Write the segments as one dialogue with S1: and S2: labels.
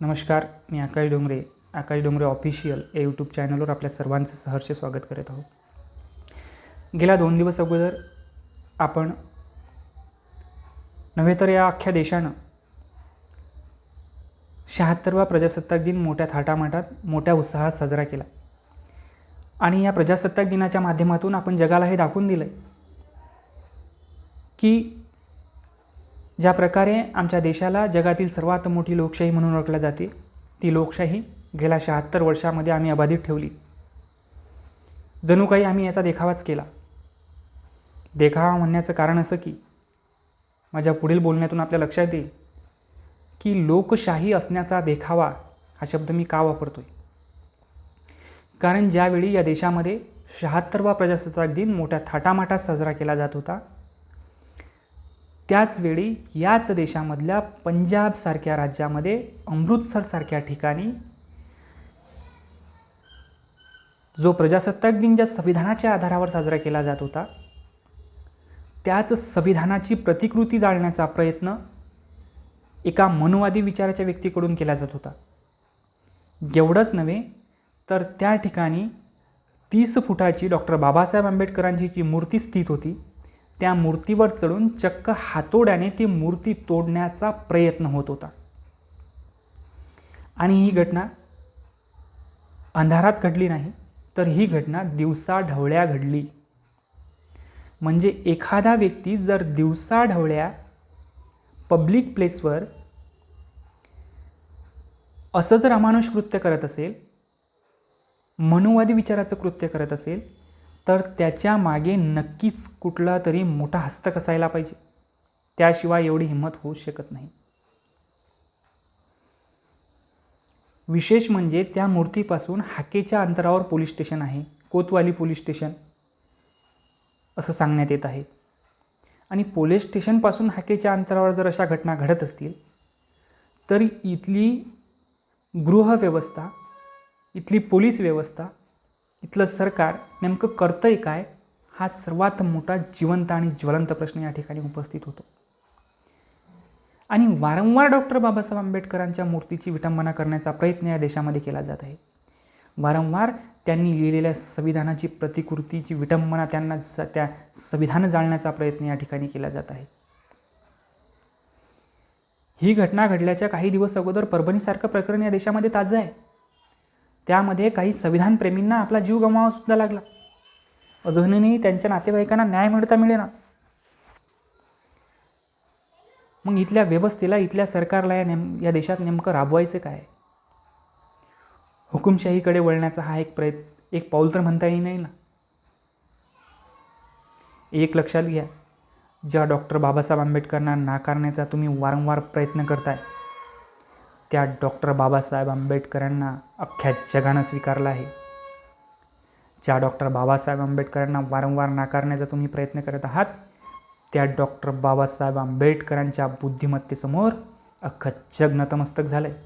S1: नमस्कार मी आकाश डोंगरे आकाश डोंगरे ऑफिशियल या यूट्यूब चॅनलवर आपल्या सर्वांचं सहर्ष स्वागत करत आहोत. गेल्या दोन दिवस अगोदर आपण नव्हे तर या अख्ख्या देशानं शहात्तरवा प्रजासत्ताक दिन मोठ्या थाटामाटात मोठ्या उत्साहात साजरा केला. आणि या प्रजासत्ताक दिनाच्या माध्यमातून आपण जगाला हे दाखवून दिलं आहे की ज्या प्रकारे आमच्या देशाला जगातील सर्वात मोठी लोकशाही म्हणून ओळखल्या जाते ती लोकशाही गेल्या शहात्तर वर्षामध्ये आम्ही अबाधित ठेवली. जणू काही आम्ही याचा देखावाच केला. देखावा म्हणण्याचं कारण असं की माझ्या पुढील बोलण्यातून आपल्या लक्षात येईल की लोकशाही असण्याचा देखावा हा शब्द मी का वापरतो आहे कारण ज्यावेळी या देशामध्ये शहात्तरवा प्रजासत्ताक दिन मोठ्या थाटामाटात साजरा केला जात होता त्याचवेळी याच देशामधल्या पंजाबसारख्या राज्यामध्ये अमृतसरसारख्या ठिकाणी जो प्रजासत्ताक दिन ज्या संविधानाच्या आधारावर साजरा केला जात होता त्याच संविधानाची प्रतिकृती जाळण्याचा प्रयत्न एका मनुवादी विचाराच्या व्यक्तीकडून केला जात होता. एवढंच नव्हे तर त्या ठिकाणी तीस फुटाची डॉक्टर बाबासाहेब आंबेडकरांची जी मूर्ती स्थित होती त्या मूर्तीवर चढून चक्क हातोड्याने ती मूर्ती तोडण्याचा प्रयत्न होत होता. आणि ही घटना अंधारात घडली नाही तर ही घटना दिवसा ढवळ्या घडली. म्हणजे एखादा व्यक्ती जर दिवसा ढवळ्या पब्लिक प्लेसवर असं जर अमानुष कृत्य करत असेल मनुवादी विचाराचं कृत्य करत असेल तर त्याच्यामागे नक्कीच कुठला तरी मोठा हस्तक असायला पाहिजे. त्याशिवाय एवढी हिंमत होऊ शकत नाही. विशेष म्हणजे त्या मूर्तीपासून हाकेच्या अंतरावर पोलीस स्टेशन आहे. कोतवाली पोलीस स्टेशन. असं सांगण्यात येत आहे. आणि पोलीस स्टेशनपासून हाकेच्या अंतरावर जर अशा घटना घडत असतील तर इथली गृहव्यवस्था इथली पोलीस व्यवस्था इथलं सरकार नेमकं करतं आहे काय? हा सर्वात मोठा जिवंत आणि ज्वलंत प्रश्न या ठिकाणी उपस्थित होतो. आणि वारंवार डॉक्टर बाबासाहेब आंबेडकरांच्या मूर्तीची विटंबना करण्याचा प्रयत्न या देशामध्ये केला जात आहे. वारंवार त्यांनी लिहिलेल्या संविधानाची प्रतिकृतीची विटंबना त्यांना स त्या संविधान जाळण्याचा प्रयत्न या ठिकाणी केला जात आहे. ही घटना घडल्याच्या काही दिवस अगोदर परभणीसारखं प्रकरण या देशामध्ये ताजं आहे. त्यामध्ये काही संविधानप्रेमींना आपला जीव गमवावासुद्धा लागला. अजूनही त्यांच्या नातेवाईकांना न्याय मिळता मिळेना. मग इथल्या व्यवस्थेला इथल्या सरकारला या नेम या देशात नेमकं राबवायचं काय? हुकुमशाहीकडे वळण्याचा हा एक प्रयत्न एक पाऊल तर म्हणता येईल नाही ना एक लक्षात घ्या ज्या डॉक्टर बाबासाहेब आंबेडकरांना नाकारण्याचा तुम्ही वारंवार प्रयत्न करताय त्या डॉक्टर बाबासाहेब आंबेडकरांना अख्ख्या जगानं स्वीकारलं आहे. ज्या डॉक्टर बाबासाहेब आंबेडकरांना वारंवार नाकारण्याचा तुम्ही प्रयत्न करत आहात त्या डॉक्टर बाबासाहेब आंबेडकरांच्या बुद्धिमत्तेसमोर अख्खं जग नतमस्तक झालं आहे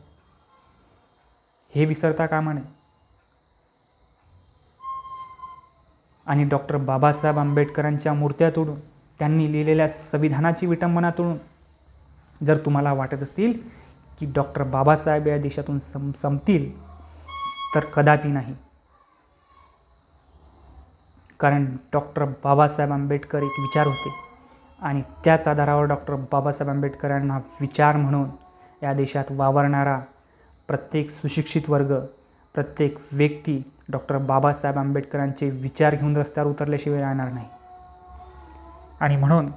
S1: हे विसरता कामा नये. आणि डॉक्टर बाबासाहेब आंबेडकरांच्या मूर्त्या तोडून त्यांनी लिहिलेल्या संविधानाची विटंबना तोडून जर तुम्हाला वाटत असतील की डॉक्टर बाबासाहेब या देशातून सम संपतील तर कदापि नाही. कारण डॉक्टर बाबासाहेब आंबेडकर एक विचार होते आणि त्याच आधारावर डॉक्टर बाबासाहेब आंबेडकरांना विचार म्हणून या देशात वावरणारा प्रत्येक सुशिक्षित वर्ग प्रत्येक व्यक्ती डॉक्टर बाबासाहेब आंबेडकरांचे विचार घेऊन रस्त्यावर उतरल्याशिवाय राहणार नाही. आणि म्हणून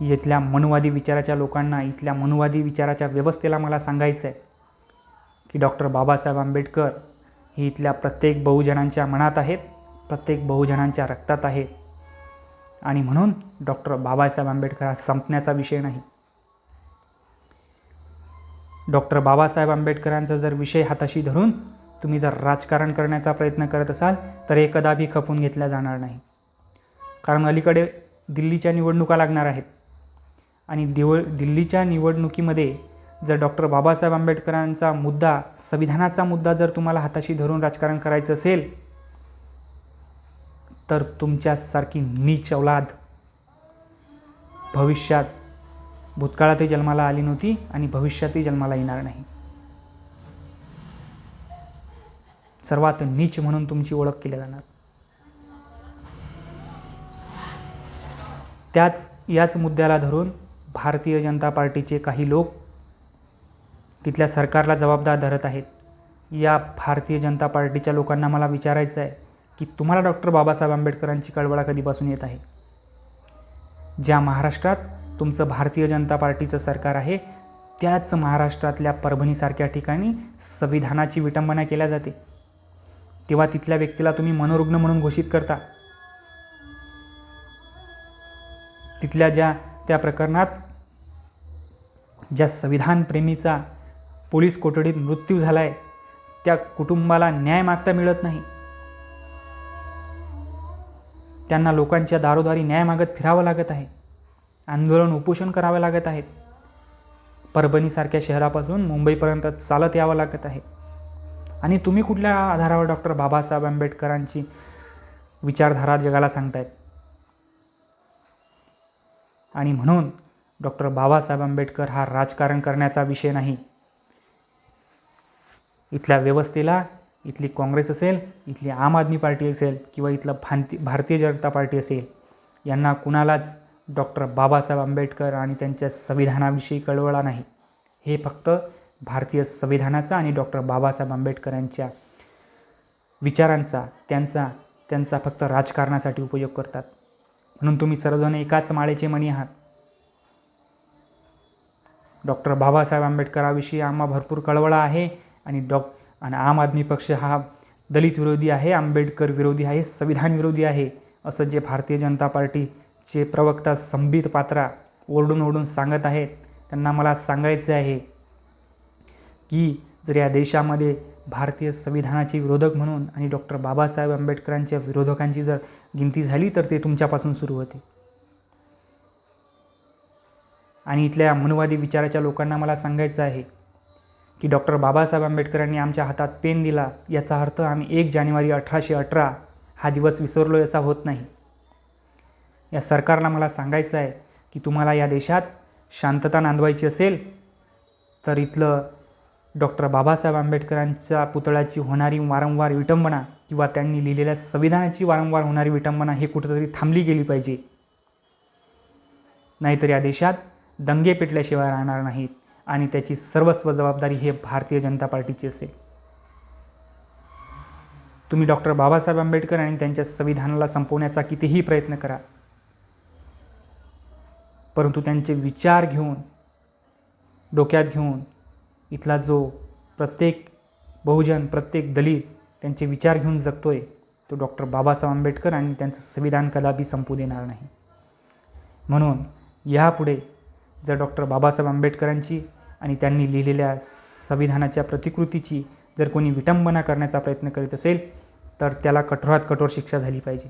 S1: इथल्या मनुवादी विचाराच्या लोकांना इथल्या मनुवादी विचाराच्या व्यवस्थेला मला सांगायचं आहे की डॉक्टर बाबासाहेब आंबेडकर ही इथल्या प्रत्येक बहुजनांच्या मनात आहेत प्रत्येक बहुजनांच्या रक्तात आहेत. आणि म्हणून डॉक्टर बाबासाहेब आंबेडकर हा संपण्याचा विषय नाही. डॉक्टर बाबासाहेब आंबेडकरांचा जर विषय हाताशी धरून तुम्ही जर राजकारण करण्याचा प्रयत्न करत असाल तर हे कदापि खपून घेतल्या जाणार नाही. कारण अलीकडे दिल्लीच्या निवडणुका लागणार आहेत. आणि दिव दिल्लीच्या निवडणुकीमध्ये जर डॉक्टर बाबासाहेब आंबेडकरांचा मुद्दा संविधानाचा मुद्दा जर तुम्हाला हाताशी धरून राजकारण करायचं असेल तर तुमच्यासारखी नीच औलाद भविष्यात भूतकाळातही जन्माला आली नव्हती आणि भविष्यातही जन्माला येणार नाही. सर्वात नीच म्हणून तुमची ओळख केली जाणार. त्याच याच मुद्द्याला धरून भारतीय जनता पार्टीचे काही लोक तिथल्या सरकारला जबाबदार धरत आहेत. या भारतीय जनता पार्टीच्या लोकांना मला विचारायचं आहे की तुम्हाला डॉक्टर बाबासाहेब आंबेडकरांची कळवळा कधीपासून येत आहे? ज्या महाराष्ट्रात तुमचं भारतीय जनता पार्टीचं सरकार आहे त्याच महाराष्ट्रातल्या परभणीसारख्या ठिकाणी संविधानाची विटंबना केल्या जाते. तेव्हा तिथल्या व्यक्तीला तुम्ही मनोरुग्ण म्हणून घोषित करता. तिथल्या ज्या त्या प्रकरणात ज्या संविधानप्रेमीचा पोलीस कोठडीत मृत्यू झाला आहे त्या कुटुंबाला न्याय मागता मिळत नाही. त्यांना लोकांच्या दारोदारी न्याय मागत फिरावं लागत आहे. आंदोलन उपोषण करावे लागत आहेत परभणीसारख्या शहरापासून मुंबईपर्यंत चालत यावं लागत आहे. आणि तुम्ही कुठल्या आधारावर डॉक्टर बाबासाहेब आंबेडकरांची विचारधारा जगाला सांगतायत? आणि म्हणून डॉक्टर बाबासाहेब आंबेडकर हा राजकारण करण्याचा विषय नाही. इथल्या व्यवस्थेला इथली काँग्रेस असेल इथली आम आदमी पार्टी असेल किंवा इथलं भांती भारतीय जनता पार्टी असेल यांना कुणालाच डॉक्टर बाबासाहेब आंबेडकर आणि त्यांच्या संविधानाविषयी कळवळा नाही. हे फक्त भारतीय संविधानाचा आणि डॉक्टर बाबासाहेब आंबेडकर यांच्या विचारांचा त्यांचा त्यांचा फक्त राजकारणासाठी उपयोग करतात. म्हणून तुम्ही सर्वजण एकाच माळेचे मणी आहात. डॉक्टर बाबासाहेब आंबेडकराविषयी आम्हा भरपूर कळवळा आहे आणि डॉक आणि आम आदमी पक्ष हा दलित विरोधी आहे आंबेडकर विरोधी आहे संविधान विरोधी आहे असं जे भारतीय जनता पार्टीचे प्रवक्ता संबित पात्रा ओरडून ओरडून सांगत आहेत. त्यांना मला सांगायचे आहे की जर या देशामध्ये भारतीय संविधानाचे विरोधक म्हणून आणि डॉक्टर बाबासाहेब आंबेडकरांच्या विरोधकांची जर गिनती झाली तर ते तुमच्यापासून सुरू होते. आणि इथल्या मनुवादी विचाराच्या लोकांना मला सांगायचं आहे की डॉक्टर बाबासाहेब आंबेडकरांनी आमच्या हातात पेन दिला याचा अर्थ आम्ही एक जानेवारी अठराशे अठरा हा दिवस विसरलो असा होत नाही. या सरकारला मला सांगायचं आहे की तुम्हाला या देशात शांतता नांदवायची असेल तर इथलं डॉक्टर बाबासाहेब आंबेडकरांच्या पुतळ्याची होणारी वारंवार विटंबना किंवा त्यांनी लिहिलेल्या संविधानाची वारंवार होणारी विटंबना हे कुठंतरी थांबली गेली पाहिजे. नाहीतर या देशात दंगे पेटल्याशिवाय राहणार नाहीत आणि त्याची सर्वस्व जबाबदारी हे भारतीय जनता पार्टीची असेल. तुम्ही डॉक्टर बाबासाहेब आंबेडकर आणि त्यांच्या संविधानाला संपवण्याचा कितीही प्रयत्न करा. परंतु त्यांचे विचार घेऊन डोक्यात घेऊन इथला जो प्रत्येक बहुजन प्रत्येक दलित त्यांचे विचार घेऊन जगतो आहे तो डॉक्टर बाबासाहेब आंबेडकर आणि त्यांचं संविधान कदापि संपू देणार नाही. म्हणून यापुढे जर डॉक्टर बाबासाहेब आंबेडकरांची आणि त्यांनी लिहिलेल्या संविधानाच्या प्रतिकृतीची जर कोणी विटंबना करण्याचा प्रयत्न करीत असेल तर त्याला कठोरात कठोर शिक्षा झाली पाहिजे.